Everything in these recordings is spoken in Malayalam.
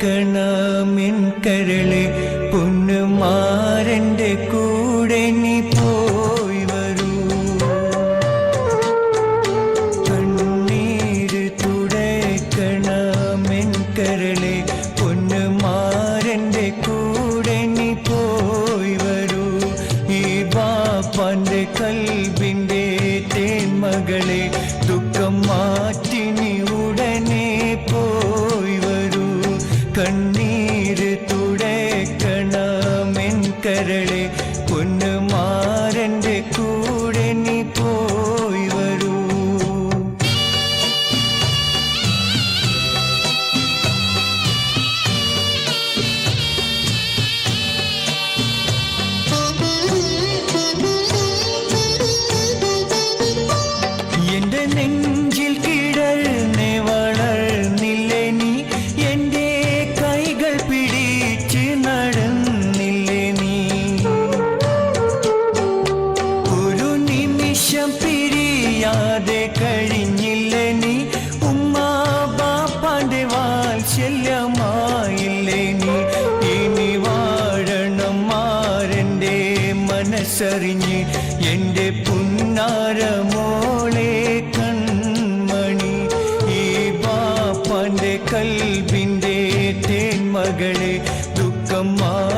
തുടക്കണമെൻ കരളെ പൊന്നുമാരന്റെ കൂടെ നീ പോയി വരൂ. കണ്ണീര് തുടക്കണമെൻ കരളെ പൊന്നുമാരന്റെ കൂടെ നീ പോയി വരൂ. ഈ ബാപ്പാന്റെ കൽബിന്റെ തേന്മകളെ ദുഃഖം മാറ്റി ಶರಣೆ നിമിഷം പിരിയാതെ കഴിഞ്ഞില്ലേ നീ? ഉമ്മ ബാപ്പാന്റെ വാത്സല്യമായില്ലേ നീ? ഇനി വാഴണം മാരന്റെ മനസ്സറിഞ്ഞ് എന്റെ പുന്നാരമോളെ കൺമണി. ഈ ബാപ്പാന്റെ കൽബിന്റെ തേന്മകളെ ദുഃഖം മാറ്റി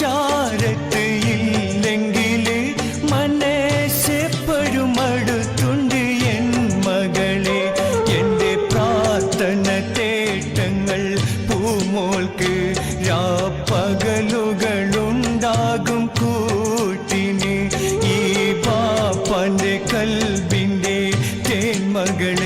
ചാരത്ത് ഇല്ലെങ്കില് മനസ്സെപ്പോഴും അടുത്തുണ്ട് എൻ മകളെ എൻ്റെ പ്രാർത്ഥന തേട്ടങ്ങൾ പൂമോൾക്ക് രാപ്പകലുകളുണ്ടാകും കൂട്ടിന് ഈ പാപ്പന്റെ കൽബിൻ്റെ തേന്മകളെ ദുഃഖം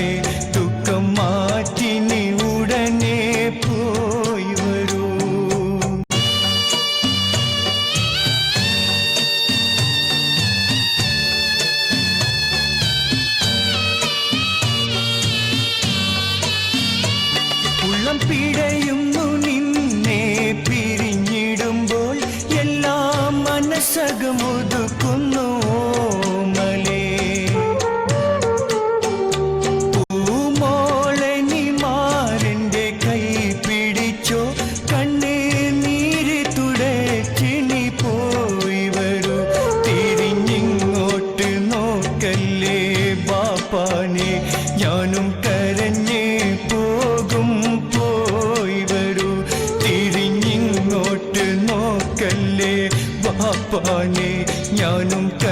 அவனும் க